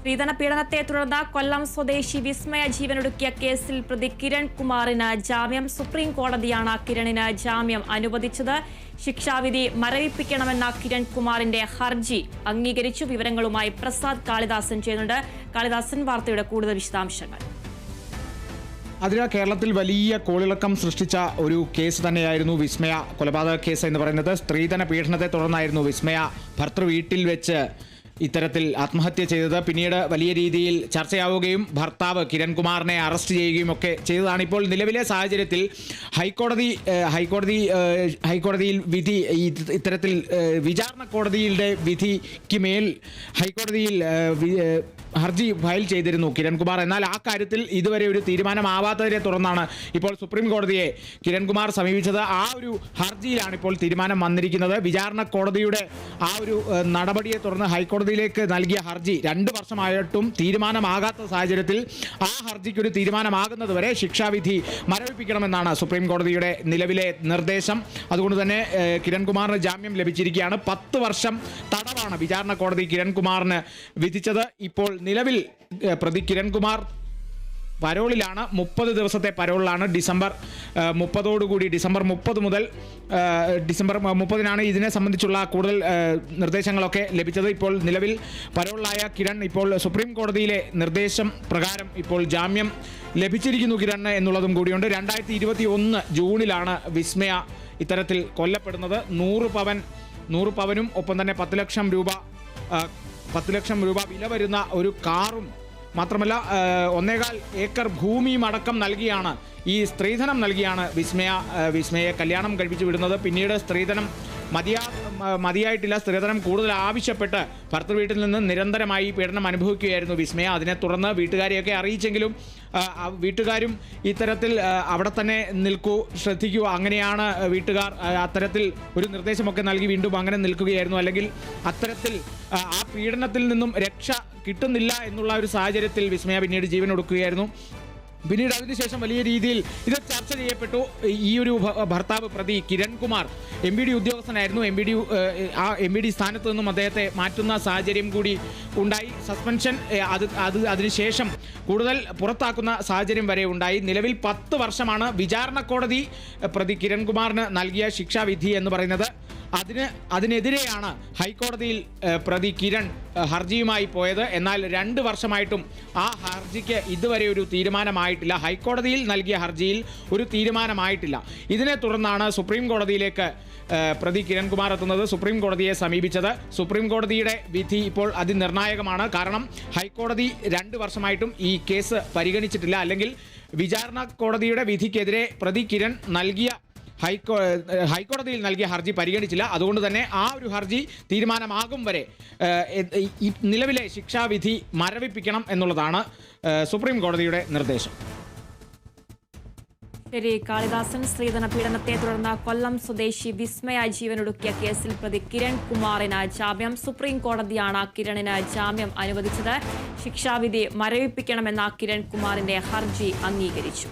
സ്ത്രീധന പീഡനത്തെ തുടർന്ന് കൊല്ലം സ്വദേശി വിസ്മയ ജീവനൊടുക്കിയ കേസിൽ പ്രതി കിരൺ കുമാറിന് ജാമ്യം. സുപ്രീം കോടതിയാണ് കിരണിന് ജാമ്യം അനുവദിച്ചത്. ശിക്ഷാവിധി മരവിപ്പിക്കണമെന്ന കിരൺ കുമാറിന്റെ ഹർജി അംഗീകരിച്ചു. വിവരങ്ങളുമായി പ്രസാദ് കാളിദാസൻ ചെയ്യുന്നുണ്ട്. കാളിദാസൻ വാർത്തയുടെ കൂടുതൽ വിശദാംശങ്ങൾ. അതിനാൽ കേരളത്തിൽ വലിയ കോളിളക്കം സൃഷ്ടിച്ച ഒരു കേസ് തന്നെയായിരുന്നു വിസ്മയ കൊലപാതക കേസ് എന്ന് പറയുന്നത്. സ്ത്രീധന പീഡനത്തെ തുടർന്നായിരുന്നു വിസ്മയ. ഭർത്തൃ വീട്ടിൽ വെച്ച് ഇത്തരത്തിൽ ആത്മഹത്യ ചെയ്തത് പിന്നീട് വലിയ രീതിയിൽ ചർച്ചയാവുകയും ഭർത്താവ് കിരൺകുമാറിനെ അറസ്റ്റ് ചെയ്യുകയും ഒക്കെ ചെയ്തതാണ് ഇപ്പോൾ നിലവിലെ സാഹചര്യത്തിൽ ഹൈക്കോടതി ഹൈക്കോടതി ഹൈക്കോടതിയിൽ വിധി ഇത്തരത്തിൽ വിചാരണ കോടതിയുടെ വിധിക്ക് മേൽ ഹൈക്കോടതിയിൽ ഹർജി ഫയൽ ചെയ്തിരുന്നു കിരൺകുമാർ. എന്നാൽ ആ കാര്യത്തിൽ ഇതുവരെ ഒരു തീരുമാനമാവാത്തതിനെ തുടർന്നാണ് ഇപ്പോൾ സുപ്രീം കോടതിയെ കിരൺകുമാർ സമീപിച്ചത്. ആ ഒരു ഹർജിയിലാണ് ഇപ്പോൾ തീരുമാനം വന്നിരിക്കുന്നത്. വിചാരണ കോടതിയുടെ ആ ഒരു നടപടിയെ തുടർന്ന് ഹൈക്കോടതിയിലേക്ക് നൽകിയ ഹർജി രണ്ട് വർഷമായിട്ടും തീരുമാനമാകാത്ത സാഹചര്യത്തിൽ ആ ഹർജിക്ക് ഒരു തീരുമാനമാകുന്നതുവരെ ശിക്ഷാവിധി മരവിപ്പിക്കണമെന്നാണ് സുപ്രീം കോടതിയുടെ നിലവിലെ നിർദ്ദേശം. അതുകൊണ്ട് തന്നെ കിരൺകുമാറിന് ജാമ്യം ലഭിച്ചിരിക്കുകയാണ്. പത്ത് വർഷം തടവാണ് വിചാരണ കോടതി കിരൺകുമാറിന് വിധിച്ചത്. ഇപ്പോൾ നിലവിൽ പ്രതി കിരൺകുമാർ പരോളിലാണ് മുപ്പത് ദിവസത്തെ പരോളിലാണ് ഡിസംബർ മുപ്പതോടുകൂടി ഡിസംബർ മുപ്പത് മുതൽ ഡിസംബർ മുപ്പതിനാണ് ഇതിനെ സംബന്ധിച്ചുള്ള കൂടുതൽ നിർദ്ദേശങ്ങളൊക്കെ ലഭിച്ചത്. ഇപ്പോൾ നിലവിൽ പരോളിലായ കിരൺ ഇപ്പോൾ സുപ്രീം കോടതിയിലെ നിർദ്ദേശം പ്രകാരം ഇപ്പോൾ ജാമ്യം ലഭിച്ചിരിക്കുന്നു കിരൺ എന്നുള്ളതും കൂടിയുണ്ട്. രണ്ടായിരത്തി ഇരുപത്തി ഒന്ന് ജൂണിലാണ് വിസ്മയ ഇത്തരത്തിൽ കൊല്ലപ്പെടുന്നത്. നൂറ് പവൻ നൂറ് പവനും ഒപ്പം തന്നെ പത്ത് ലക്ഷം രൂപ പത്ത് ലക്ഷം രൂപ വില വരുന്ന ഒരു കാറും മാത്രമല്ല ഒന്നേകാൽ ഏക്കർ ഭൂമിയും അടക്കം നൽകിയാണ് ഈ സ്ത്രീധനം നൽകിയാണ് വിസ്മയ വിസ്മയെ കല്യാണം കഴിപ്പിച്ചു വിടുന്നത്. പിന്നീട് സ്ത്രീധനം മതിയാ മതിയായിട്ടില്ല. സ്ത്രീധനം കൂടുതൽ ആവശ്യപ്പെട്ട് ഭർത്തൃ വീട്ടിൽ നിന്ന് നിരന്തരമായി പീഡനം അനുഭവിക്കുകയായിരുന്നു വിസ്മയ. അതിനെ തുടർന്ന് വീട്ടുകാരെയൊക്കെ അറിയിച്ചെങ്കിലും വീട്ടുകാരും ഇത്തരത്തിൽ അവിടെ തന്നെ നിൽക്കൂ ശ്രദ്ധിക്കൂ. അങ്ങനെയാണ് വീട്ടുകാർ അത്തരത്തിൽ ഒരു നിർദ്ദേശമൊക്കെ നൽകി വീണ്ടും അങ്ങനെ നിൽക്കുകയായിരുന്നു. അല്ലെങ്കിൽ അത്തരത്തിൽ ആ പീഡനത്തിൽ നിന്നും രക്ഷ കിട്ടുന്നില്ല എന്നുള്ള ഒരു സാഹചര്യത്തിൽ വിസ്മയ പിന്നീട് ജീവൻ ഒടുക്കുകയായിരുന്നു. പിന്നീട് അതിനുശേഷം വലിയ രീതിയിൽ ഇത് ചർച്ച ചെയ്യപ്പെട്ടു. ഈ ഒരു ഭർത്താവ് പ്രതി കിരൺകുമാർ എം ബി ഡി ഉദ്യോഗസ്ഥനായിരുന്നു. എം ബി ഡി ആ എം ബി ഡി സ്ഥാനത്ത് നിന്നും അദ്ദേഹത്തെ മാറ്റുന്ന സാഹചര്യം കൂടി ഉണ്ടായി. സസ്പെൻഷൻ അത് അത് അതിനുശേഷം കൂടുതൽ പുറത്താക്കുന്ന സാഹചര്യം വരെ ഉണ്ടായി. നിലവിൽ പത്ത് വർഷമാണ് വിചാരണ കോടതി പ്രതി കിരൺകുമാറിന് നൽകിയ ശിക്ഷാവിധി എന്ന് പറയുന്നത്. അതിന് അതിനെതിരെയാണ് ഹൈക്കോടതിയിൽ പ്രതി കിരൺ ഹർജിയുമായി പോയത്. എന്നാൽ രണ്ട് വർഷമായിട്ടും ആ ഹർജിക്ക് ഇതുവരെ ഒരു തീരുമാനമായിട്ടില്ല. ഹൈക്കോടതിയിൽ നൽകിയ ഹർജിയിൽ ഒരു തീരുമാനമായിട്ടില്ല. ഇതിനെ തുടർന്നാണ് സുപ്രീം കോടതിയിലേക്ക് പ്രതി കിരൺകുമാർ എത്തുന്നത്. സുപ്രീം കോടതിയെ സമീപിച്ചത്. സുപ്രീം കോടതിയുടെ വിധി ഇപ്പോൾ അതിനിർണായകമാണ്. കാരണം ഹൈക്കോടതി രണ്ട് വർഷമായിട്ടും ഈ കേസ് പരിഗണിച്ചിട്ടില്ല. അല്ലെങ്കിൽ വിചാരണ കോടതിയുടെ വിധിക്കെതിരെ പ്രതി കിരൺ നൽകിയ ഹൈക്കോ ഹൈക്കോടതിയിൽ നൽകിയ ഹർജി പരിഗണിച്ചില്ല. അതുകൊണ്ട് തന്നെ ആ ഒരു ഹർജി തീരുമാനമാകും വരെ നിലവിലെ ശിക്ഷാവിധി മരവിപ്പിക്കണം എന്നുള്ളതാണ് സുപ്രീം കോടതിയുടെ നിർദ്ദേശം. ശരി കാളിദാസൻ സ്ത്രീധന പീഡനത്തെ തുടർന്ന് കൊല്ലം സ്വദേശി വിസ്മയ ജീവനൊടുക്കിയ കേസിൽ പ്രതി കിരൺ കുമാറിന് ജാമ്യം. സുപ്രീം കോടതിയാണ് കിരണിന് ജാമ്യം അനുവദിച്ചത്. ശിക്ഷാവിധി മരവിപ്പിക്കണമെന്ന കിരൺ കുമാറിന്റെ ഹർജി അംഗീകരിച്ചു.